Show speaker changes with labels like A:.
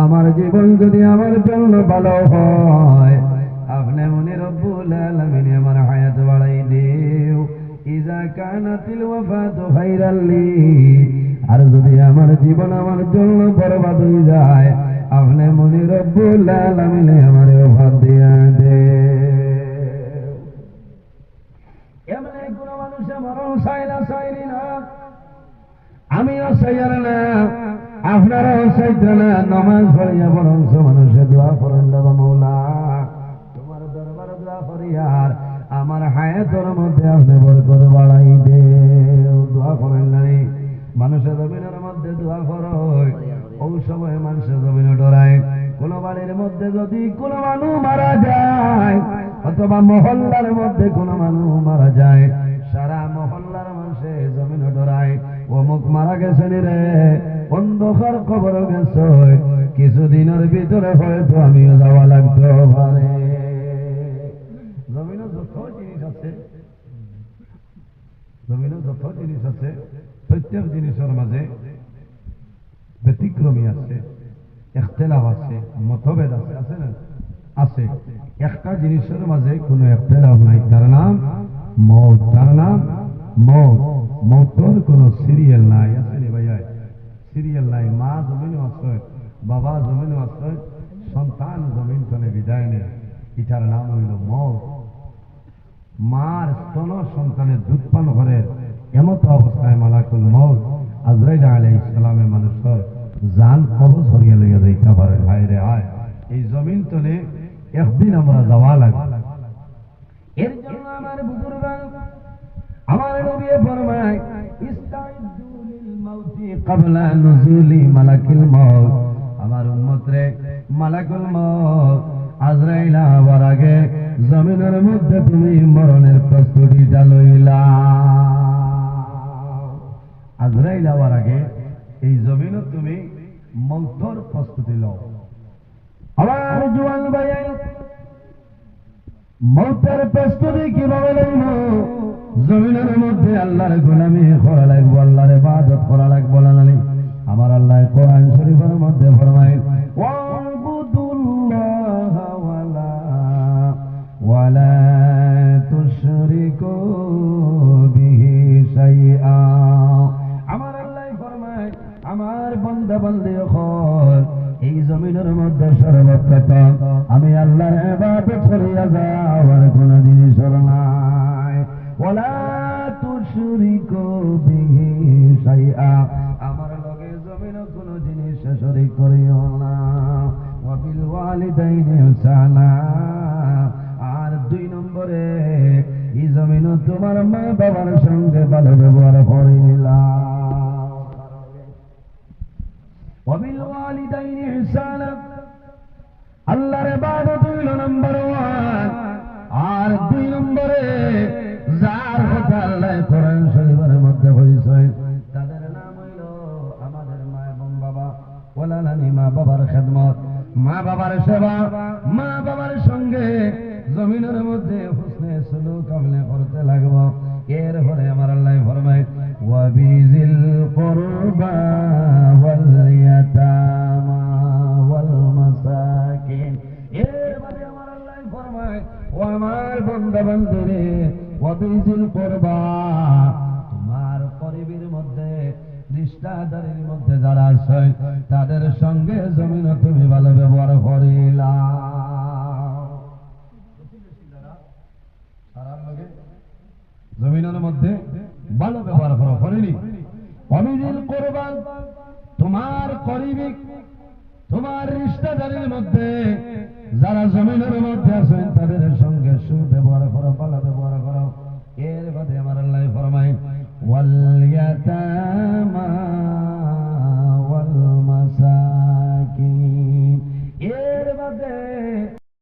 A: আমার জীবন যদি আমার জন্য ভালো হয়, আপনি মনে রব্বুল আলামিন আমার হায়াত বাড়াই দেও। ইজা কানাতিল ওয়াফাতু খাইরাল লি, আর যদি আমার জীবন আমার জন্য বরবাদ হয়ে যায়, আপনি মনে রব্বুল আলামিন আমার ওফাত দিয়া দে এমনি কোন মানুষে মরণ চাইলা চাইলি না আমিও চাইয়ার না আপনারাও চাইতে না নমাজ পড়িয়া বরঞ্চ মানুষে দোয়া করেন মৌলা। তোমার দরবার দোয়া করিয়ার আমার হায়াতর মধ্যে আপনি বরকত বাড়াই দে দোয়া করেন নাই মানুষের জমিনের মধ্যে দোয়া করো। ওই সময় মানুষের জমিনে ডরায়। কোন বাড়ির মধ্যে যদি কোনো মানুষ মারা যায়, অথবা মহল্লার মধ্যে কোনো মানুষ মারা যায় অমুক মারা গেছে রে? অন্ধকার খবর গেছে কিছুদিনের ভিতরে হয়তো আমিও যাওয়া লাগতে পারে আছে আছে জিনিসের মাঝে আছে আছে আছে কোনো নাই। তার নাম মৌত, তার নাম মৌত। মৌতর কোনো সিরিয়াল নাই, আছে নি ভাইয়া? সিরিয়াল নাই, মা জমিনও আছে, বাবা জমিনও আছে, সন্তান জমিন তলে বিদায় নেয় এটার নাম হইল মৌত মার স্তন সন্তানের দুধ পান করে এমত অবস্থায় মালাকুল মৌত আজরাইল আলাই ইসলামের মানুষের জান কবজ হরিয়া লইয়া যাইতে পারে হায় রে হায় এই জমিন তলে একদিন আমরা যাওয়া লাগে এর জন্য আমার আমার নবী ফরমায় আমার জমিনের মধ্যে তুমি মরণের প্রস্তুতিটা লইলা আজরাইল আগে এই জমিনও তুমি মৌতর প্রস্তুতি লও। আবার জুয়ান মৌতের প্রস্তুতি কীভাবে লইব? জমিনের মধ্যে আল্লাহর গোলামি করা লাগবো, আল্লাহর ইবাদত করা লাগবো না আমার আল্লাহ কোরআন শরীফের মধ্যে ফরমায় আমার বন্ধ বন্ধে হল এই জমিনের মধ্যে সর্বপ্রথম আমি আল্লাহ কোন জিনিস ওলা আমার লগে জমিন কোন জিনিস শরিক করিও না। ওয়া আর দুই নম্বরে, এই জমিন তোমার মা বাবার সঙ্গে ভালো ব্যবহার করিলা আল্লাহর ইবাদত হইল নাম্বার ওয়ান আর দুই নম্বরে যার কথা কোরআন শরীফের মধ্যে বলেছে তাদের নাম হইল আমাদের মা এবং বাবা। ওলা নানি মা বাবার খেদমত। মা বাবার সেবা, মা বাবার সঙ্গে জমিনের মধ্যে হুসনে সুলুক আপনি করতে লাগবো। এর পরে আমার আল্লাহ ফরমায় ওয়াবিজিল কুরবা আমার বান্দা বান্দরে ওয়াবিজিল কুরবা তোমার পরিবের মধ্যে রিশতাদারের মধ্যে যারা আছে তাদের সঙ্গে জমিন তুমি ভালো ব্যবহার করিলা। জমিনের মধ্যে ভালো ব্যবহার করা কোরবান তোমার করিবিক তোমার রিশতাদারের মধ্যে যারা জমিনের মধ্যে আছেন, তাদের সঙ্গে واليتامى